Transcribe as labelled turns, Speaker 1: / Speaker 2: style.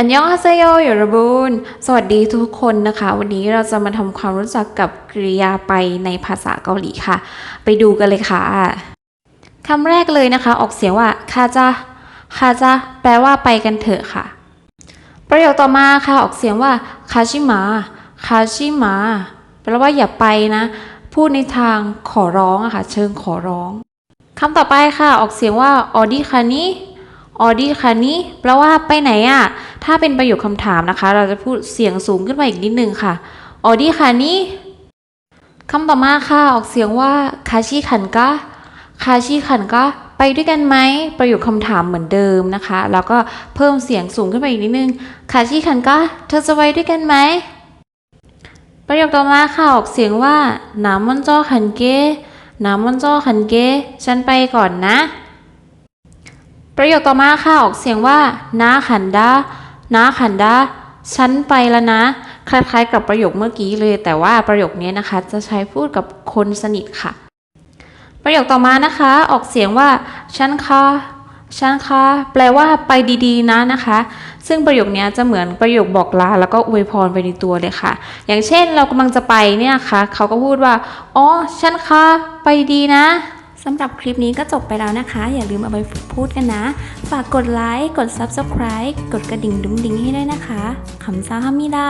Speaker 1: อันยองฮาเซโยยรบุนสวัสดีทุกคนนะคะ วันนี้เราจะมาทำความรู้จักกับกริยาไปในภาษาเกาหลีค่ะ ไปดูกันเลยค่ะคำแรกเลยนะคะ ออกเสียงว่าคาจาคาจาแปลว่าไปกันเถอะค่ะ ประโยคต่อมาค่ะ ออกเสียงว่าคาชิมาคาชิมาแปลว่าอย่าไปนะ พูดในทางขอร้องอะค่ะ เชิงขอร้องคำต่อไปค่ะ ออกเสียงว่าออดี้คานีออดี้ค่ะนี้แปลว่าไปไหนอะ ถ้าเป็นประโยคคำถามนะคะ เราจะพูดเสียงสูงขึ้นมาอีกนิดนึงค่ะออดี้ค่ะนี้คำต่อมาค่ะออกเสียงว่าคาชิขันกะคาชิขันกะไปด้วยกันไหมประโยคคำถามเหมือนเดิมนะคะ แล้วก็เพิ่มเสียงสูงขึ้นไปอีกนิดนึงคาชิขันกะเธอจะไปด้วยกันไหมประโยคต่อมาค่ะออกเสียงว่าน้ำมันจ้อขันเกน้ำมันจ้อขันเกฉันไปก่อนนะ ประโยคต่อมาค่ะออกเสียงว่านาขันดา นาขันดาฉันไปแล้วนะ คล้ายๆ กับประโยคเมื่อกี้เลย แต่ว่าประโยคนี้นะคะ จะใช้พูดกับคนสนิทค่ะ ประโยคต่อมานะคะ ออกเสียงว่าฉันค่ะฉันค่ะแปลว่าไปดีๆ นะนะคะ ซึ่งประโยคนี้จะเหมือนประโยคบอกลา แล้วก็อวยพรไปในตัวเลยค่ะ อย่างเช่นเรากำลังจะไปเนี่ยค่ะเขาก็พูดว่า อ๋อ ฉันค่ะไปดีนะำ
Speaker 2: หรับคลิปนี้ก็จบไปแล้วนะคะ อย่าลืมเอาไปพูดกันนะ ฝากกดไลค์ กด Subscribe กดกระดิ่งดุ้งดิ้งให้ด้วยนะคะขำซาฮามิดา